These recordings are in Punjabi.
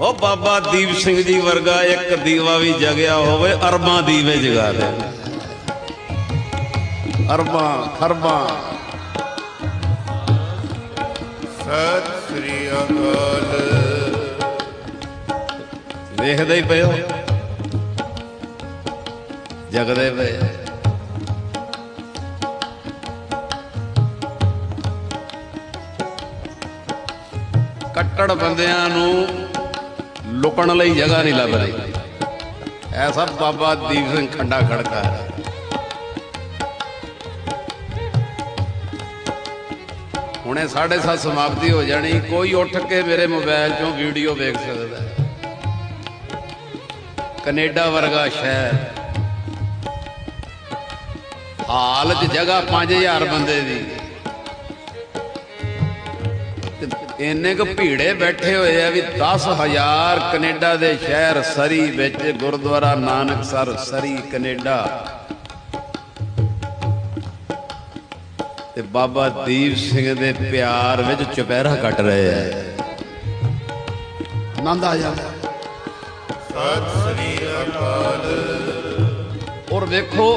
ਉਹ ਬਾਬਾ ਦੀਪ ਸਿੰਘ ਜੀ ਵਰਗਾ ਇੱਕ ਦੀਵਾ ਵੀ ਜਗਿਆ ਹੋਵੇ ਅਰਬਾਂ ਦੀਵੇ ਜਗਾ ਦੇ। ਅਰਬਾਂ ਖਰਬਾਂ। ਸਤਿ ਸ੍ਰੀ ਅਕਾਲ। ਵੇਖਦੇ ਹੀ ਪਏ ਹੋ। ਜਗਦੇ ਪਏ। ਕੱਟੜ ਬੰਦਿਆਂ ਨੂੰ ਲੁਕਣ ਲਈ ਜਗ੍ਹਾ ਨਹੀਂ ਲੱਭ ਰਹੀ। ਐਸਾ ਬਾਬਾ ਦੀਪ ਸਿੰਘ ਖੰਡਾ ਖੜਕਾ ਹੈ। ਹੁਣੇ 7:30 ਸਮਾਪਤੀ ਹੋ ਜਾਣੀ, ਕੋਈ ਉੱਠ ਕੇ ਮੇਰੇ ਮੋਬਾਈਲ 'ਚੋਂ ਵੀਡੀਓ ਵੇਖ ਸਕਦਾ ਹੈ। ਕੈਨੇਡਾ ਵਰਗਾ ਸ਼ਹਿਰ। ਹਾਲ 'ਚ ਜਗ੍ਹਾ 5000 ਬੰਦੇ ਦੀ। ਇੰਨੇ ਕੁ ਭੀੜੇ ਬੈਠੇ ਹੋਏ ਆ ਵੀ 10000 ਕੈਨੇਡਾ ਦੇ ਸ਼ਹਿਰ ਸਰੀ ਵਿੱਚ ਗੁਰਦੁਆਰਾ ਨਾਨਕਸਰ ਸਰੀ ਕੈਨੇਡਾ। ਤੇ ਬਾਬਾ ਦੀਪ ਸਿੰਘ ਦੇ ਪਿਆਰ ਵਿੱਚ ਚੁਪਹਿਰਾ ਕੱਟ ਰਹੇ ਆ। ਆਨੰਦ ਆ ਜਾਂਦਾ। ਸਤਿ ਸ੍ਰੀ ਅਕਾਲ। ਔਰ ਵੇਖੋ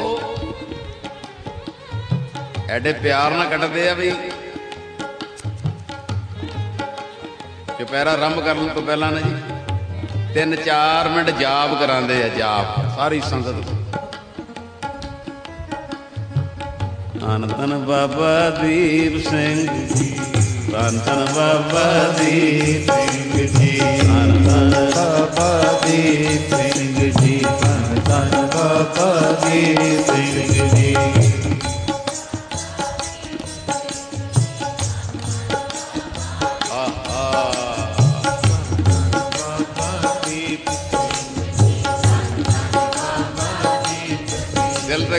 ਐਡੇ ਪਿਆਰ ਨਾਲ ਕੱਟਦੇ ਆ ਵੀ ਦੁਪਹਿਰਾ ਆਰੰਭ ਕਰਨ ਤੋਂ ਪਹਿਲਾਂ ਨਾ ਜੀ 3-4 ਮਿੰਟ ਜਾਪ ਕਰਾਉਂਦੇ ਆ, ਜਾਪ, ਸਾਰੀ ਸੰਗਤ ਧੰਨ ਧੰਨ ਬਾਬਾ ਦੀਪ ਸਿੰਘ ਜੀ ਧੰਨ ਧੰਨ ਬਾਬਾ ਦੀਪ ਸਿੰਘ ਜੀ। ਧੰਨ ਧੰਨ ਬਾਬਾ ਦੀਪ ਸਿੰਘ ਜੀ ਧੰਨ ਧੰਨ ਬਾਬਾ ਦੀਪ ਸਿੰਘ ਜੀ।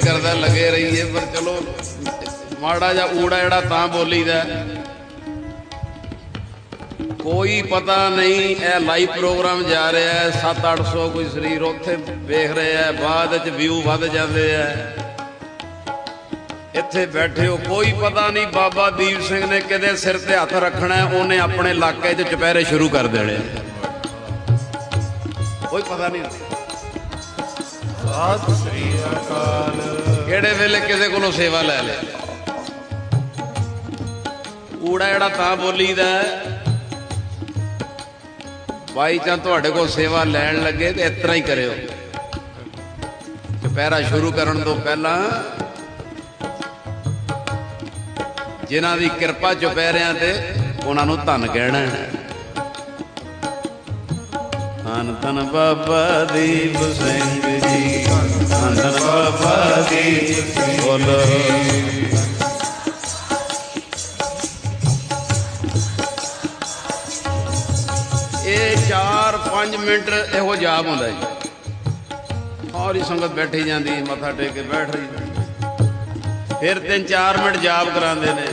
ਕਰਦਾ, ਲੱਗੇ ਰਹੀਏ, ਪਰ ਚਲੋ, ਮਾੜਾ ਜਾਂ ਊੜਾ ਜਿਹੜਾ ਤਾਂ ਬੋਲੀਦਾ। ਕੋਈ ਪਤਾ ਨਹੀਂ, ਇਹ ਲਾਈਵ ਪ੍ਰੋਗਰਾਮ ਜਾ ਰਿਹਾ ਹੈ 7-800 ਕੋਈ ਸਰੀਰ ਉੱਥੇ ਵੇਖ ਰਿਹਾ ਹੈ, ਬਾਅਦ ਵਿੱਚ ਵਿਊ ਵੱਧ ਜਾਂਦੇ ਆ। ਇੱਥੇ ਬੈਠੇ ਹੋ, ਕੋਈ ਪਤਾ ਨਹੀਂ ਬਾਬਾ ਦੀਪ ਸਿੰਘ ਨੇ ਕਿਤੇ ਸਿਰ ਤੇ ਹੱਥ ਰੱਖਣਾ ਉਹਨੇ ਆਪਣੇ ਇਲਾਕੇ 'ਚ ਚੁਪਹਿਰੇ ਸ਼ੁਰੂ ਕਰ ਦੇਣੇ ਕੋਈ ਪਤਾ ਨਹੀਂ। ਸਤਿ ਸ੍ਰੀ ਅਕਾਲ ਕਿਹੜੇ ਵੇਲੇ ਕਿਸੇ ਕੋਲੋਂ ਸੇਵਾ ਲੈ ਲੈ? ਊੜਾ ਜਿਹੜਾ ਤਾਂ ਬੋਲੀਦਾ ਹੈ, ਬਾਈ ਤਾਂ ਤੁਹਾਡੇ ਕੋਲ ਸੇਵਾ ਲੈਣ ਲੱਗੇ ਤੇ ਇਸ ਤਰ੍ਹਾਂ ਹੀ ਕਰਿਓ। ਚੁਪਹਿਰਾ ਸ਼ੁਰੂ ਕਰਨ ਤੋਂ ਪਹਿਲਾਂ ਜਿਨ੍ਹਾਂ ਦੀ ਕਿਰਪਾ ਚੁਪਹਿਰਿਆਂ ਤੇ ਉਹਨਾਂ ਨੂੰ ਧੰਨ ਕਹਿਣਾ ਹੈ। ਧੰਨ ਧੰਨ ਬਾਬਾ ਦੀਪ ਸਿੰਘ ਜੀ। ਧੰਨ ਧੰਨ ਬਾਬਾ ਦੀਪ ਬੋਲੋ। ਇਹ 4-5 ਮਿੰਟ ਇਹੋ ਜਾਪ ਹੁੰਦਾ ਜੀ। ਔਰ ਸਾਰੀ ਸੰਗਤ ਬੈਠੀ ਜਾਂਦੀ, ਮੱਥਾ ਟੇਕ ਕੇ ਬੈਠ ਰਹੀ। ਫਿਰ 3-4 ਮਿੰਟ ਜਾਪ ਕਰਾਉਂਦੇ ਨੇ।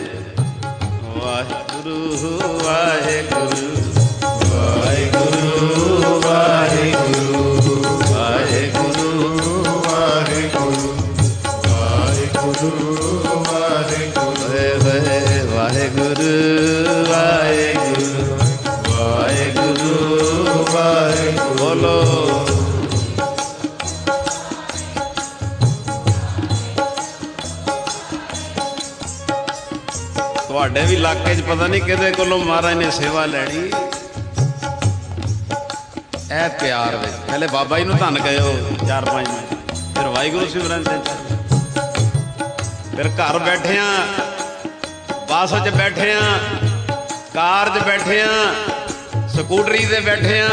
ਵਾਹਿਗੁਰੂ ਵਾਹਿਗੁਰੂ ਵਾਹਿਗੁਰੂ। ਤੁਹਾਡੇ ਵੀ ਇਲਾਕੇ 'ਚ ਪਤਾ ਨਹੀਂ ਕਿਹਦੇ ਕੋਲੋਂ ਮਹਾਰਾਜ ਨੇ ਸੇਵਾ ਲੈਣੀ। ਇਹ ਪਿਆਰ ਵਿੱਚ ਪਹਿਲੇ ਬਾਬਾ ਜੀ ਨੂੰ ਧੰਨ ਕਹਿਓ ਚਾਰ ਪੰਜ ਮਿੰਟ। ਫਿਰ ਵਾਹਿਗੁਰੂ ਸਿਮਰਨ ਤੇ। ਫਿਰ ਘਰ ਬੈਠੇ ਆ। ਬੱਸ 'ਚ ਬੈਠੇ ਆ। ਕਾਰ 'ਚ ਬੈਠੇ ਆ। ਸਕੂਟਰੀ ਤੇ ਬੈਠੇ ਆ।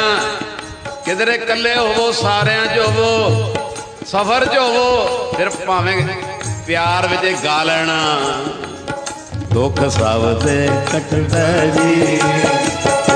ਕਿਧਰੇ ਇਕੱਲੇ ਹੋਵੋ ਸਾਰਿਆਂ 'ਚ ਹੋਵੋ ਸਫ਼ਰ 'ਚ ਹੋਵੋ ਫਿਰ ਭਾਵੇਂ ਪਿਆਰ ਵਿੱਚ ਗਾ ਲੈਣਾ। ਦੁੱਖ ਸਭ ਤੇ ਕੱਟਦਾ ਜੀ।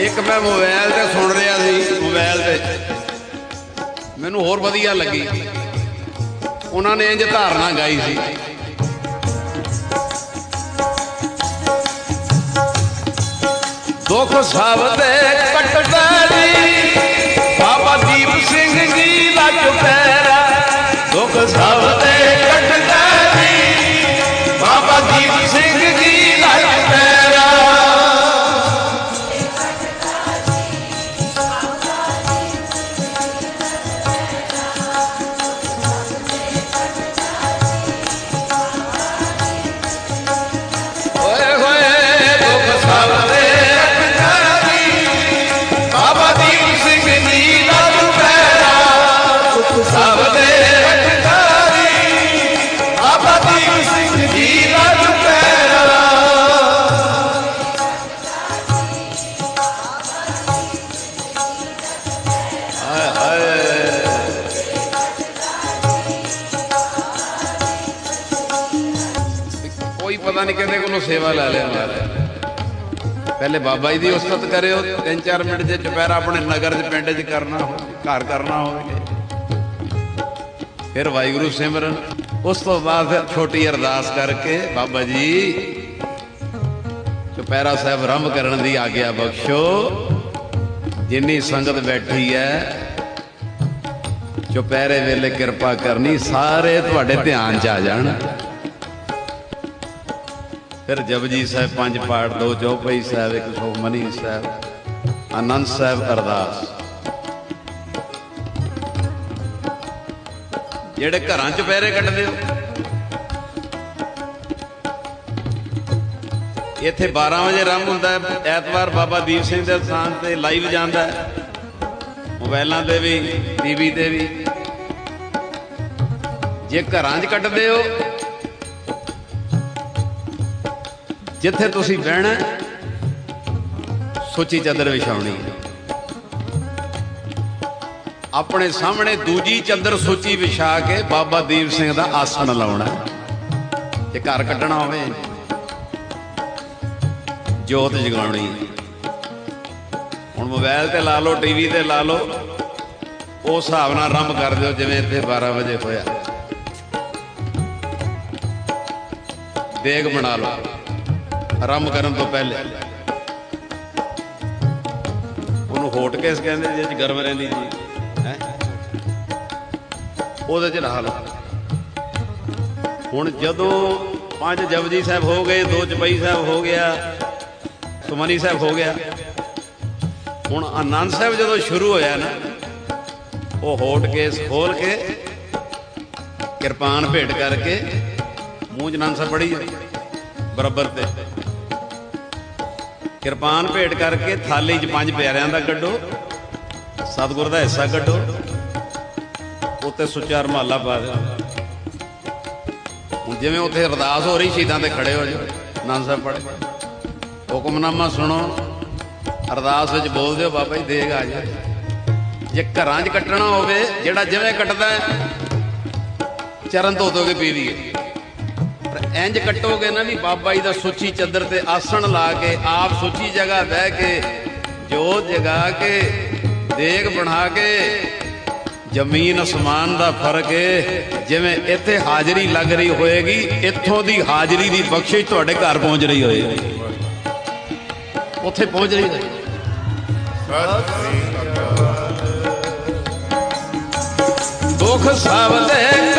ਇੱਕ ਮੈਂ ਮੋਬਾਈਲ ਤੇ ਸੁਣ ਰਿਹਾ ਸੀ, ਮੋਬਾਈਲ ਤੇ ਮੈਨੂੰ ਹੋਰ ਵਧੀਆ ਲੱਗੀ। ਉਹਨਾਂ ਨੇ ਇੰਜ ਧਾਰਨਾ ਗਾਈ ਸੀ। ਦੁੱਖ ਸਭ ਦੇ ਕੱਟਦਾ ਜੀ ਬਾਬਾ ਦੀਪ ਸਿੰਘ ਜੀ ਦਾ ਚੁਪਹਿਰਾ ਦੁੱਖ ਸਭ ਦੇ ਕੋਈ ਪਤਾ ਨਹੀਂ ਕਿਹਦੇ ਕੋਲੋਂ ਸੇਵਾ ਲੈ ਲੈਂਦਾ ਪਹਿਲੇ ਬਾਬਾ ਜੀ ਦੀ ਉਸਤਤ ਕਰਿਓ ਤਿੰਨ ਚਾਰ ਮਿੰਟ ਜੇ ਚੁਪਹਿਰਾ ਆਪਣੇ ਨਗਰ 'ਚ ਪਿੰਡ 'ਚ ਕਰਨਾ ਹੋਵੇ ਘਰ ਕਰਨਾ ਹੋਵੇ। ਫਿਰ ਵਾਹਿਗੁਰੂ ਸਿਮਰਨ, ਉਸ ਤੋਂ ਬਾਅਦ ਛੋਟੀ ਅਰਦਾਸ ਕਰਕੇ ਬਾਬਾ ਜੀ, ਚੁਪਹਿਰਾ ਸਾਹਿਬ ਆਰੰਭ ਕਰਨ ਦੀ ਆਗਿਆ ਬਖਸ਼ੋ। ਜਿੰਨੀ ਸੰਗਤ ਬੈਠੀ ਹੈ, ਚੁਪਹਿਰੇ ਵੇਲੇ ਕਿਰਪਾ ਕਰਨੀ, ਸਾਰੇ ਤੁਹਾਡੇ ਧਿਆਨ 'ਚ ਆ ਜਾਣ। ਫਿਰ ਜਪਜੀ ਸਾਹਿਬ ਪੰਜ ਪਾਠ, ਦੋ ਚੌਪਈ ਸਾਹਿਬ, ਇੱਕ ਸੁਖਮਨੀ ਸਾਹਿਬ, ਆਨੰਦ ਸਾਹਿਬ ਅਰਦਾਸ। ਜਿਹੜੇ ਘਰਾਂ 'ਚ ਪੈਰੇ ਕੱਟਦੇ ਹੋ। ਇੱਥੇ 12 ਵਜੇ ਆਰੰਭ ਹੁੰਦਾ ਹੈ, ਐਤਵਾਰ ਬਾਬਾ ਦੀਪ ਸਿੰਘ ਦੇ ਸਥਾਨ ਤੇ ਲਾਈਵ ਜਾਂਦਾ ਹੈ। ਮੋਬਾਈਲਾਂ ਤੇ ਵੀ ਟੀਵੀ ਤੇ ਵੀ। ਜੇ ਘਰਾਂ 'ਚ ਕੱਟਦੇ ਹੋ ਜਿੱਥੇ ਤੁਸੀਂ ਬਹਿਣਾ ਸੁੱਚੀ ਚਾਦਰ ਵਿਛਾਉਣੀ ਹੈ। ਆਪਣੇ ਸਾਹਮਣੇ ਦੂਜੀ ਚਾਦਰ ਸੁੱਚੀ ਵਿਛਾ ਕੇ ਬਾਬਾ ਦੀਪ ਸਿੰਘ ਦਾ ਆਸਣ ਲਾਉਣਾ ਤੇ ਘਰ ਕੱਢਣਾ ਹੋਵੇ, ਜੋਤ ਜਗਾਉਣੀ ਹੈ। ਹੁਣ ਮੋਬਾਈਲ ਤੇ ਲਾ ਲਓ, ਟੀਵੀ ਤੇ ਲਾ ਲਓ ਉਸ ਹਿਸਾਬ ਨਾਲ ਆਰੰਭ ਕਰ ਦਿਓ, ਜਿਵੇਂ ਇੱਥੇ 12 ਵਜੇ ਹੋਇਆ। ਦੇਗ ਬਣਾ ਲਓ। ਆਰੰਭ ਕਰਨ ਤੋਂ ਪਹਿਲੇ। ਉਹਨੂੰ ਹੋਟ ਕੇਸ ਕਹਿੰਦੇ ਜਿਹਦੇ ਚ ਗਰਮ ਰਹਿੰਦੀ ਜੀ। ਹੈ? ਉਹਦੇ ਚ ਲਾ ਹੁਣ ਜਦੋਂ ਪੰਜ ਜਪਜੀ ਸਾਹਿਬ ਹੋ ਗਏ, ਦੋ ਚਪਈ ਸਾਹਿਬ ਹੋ ਗਿਆ, ਸੁਮਨੀ ਸਾਹਿਬ ਹੋ ਗਿਆ। ਹੁਣ ਆਨੰਦ ਸਾਹਿਬ ਜਦੋਂ ਸ਼ੁਰੂ ਹੋਇਆ ਨਾ, ਉਹ ਹੋਟ ਕੇਸ ਖੋਲ ਕੇ, ਕਿਰਪਾਨ ਭੇਟ ਕਰਕੇ, ਮੂੰਹ 'ਚ ਆਨੰਦ ਸਾਹਿਬ ਪੜੀ ਬਰਾਬਰ ਤੇ। ਕਿਰਪਾਨ ਭੇਟ ਕਰਕੇ ਥਾਲੀ 'ਚ ਪੰਜ ਪਿਆਰਿਆਂ ਦਾ ਕੱਢੋ, ਸਤਿਗੁਰ ਦਾ ਹਿੱਸਾ ਕੱਢੋ, ਉੱਤੇ ਸੁੱਚਾ ਰਮਾਲਾ ਪਾ ਦਿਓ। ਹੁਣ ਜਿਵੇਂ ਉੱਥੇ ਅਰਦਾਸ ਹੋ ਰਹੀ, ਸ਼ਹੀਦਾਂ ਤੇ ਖੜੇ ਹੋ ਜਾਓ ਆਨੰਦ ਸਾਹਿਬ ਪੜ੍ਹ ਹੁਕਮਨਾਮਾ ਸੁਣੋ, ਅਰਦਾਸ ਵਿੱਚ ਬੋਲ ਦਿਓ, ਬਾਬਾ ਜੀ, ਦੇਗ ਆ ਜਾ ਜੇ ਘਰਾਂ 'ਚ ਕੱਟਣਾ ਹੋਵੇ, ਜਿਹੜਾ ਜਿਵੇਂ ਕੱਟਦਾ ਚਰਨ ਧੋ ਧੋ ਕੇ ਪੀ ਲਈਏ। ਇੰਜ ਕੱਟੋਗੇ ਨਾ ਵੀ ਬਾਬਾ ਜੀ ਦਾ ਸੁੱਚੀ ਚੱਦਰ ਤੇ ਆਸਣ ਲਾ ਕੇ ਆਪ ਸੁੱਚੀ ਜਗ੍ਹਾ ਬਹਿ ਕੇ, ਜੋਤ ਜਗਾ ਕੇ, ਦੇਗ ਬਣਾ ਕੇ, ਜ਼ਮੀਨ ਅਸਮਾਨ ਦਾ ਫ਼ਰਕ ਹੈ ਜਿਵੇਂ ਇੱਥੇ ਹਾਜ਼ਰੀ ਲੱਗ ਰਹੀ ਹੋਏਗੀ, ਇੱਥੋਂ ਦੀ ਹਾਜ਼ਰੀ ਦੀ ਬਖਸ਼ਿਸ਼ ਤੁਹਾਡੇ ਘਰ ਪਹੁੰਚ ਰਹੀ ਹੋਏਗੀ। ਉੱਥੇ ਪਹੁੰਚ ਰਹੀ ਹੋਏਗੀ। ਦੁੱਖ ਸਭ ਦੇ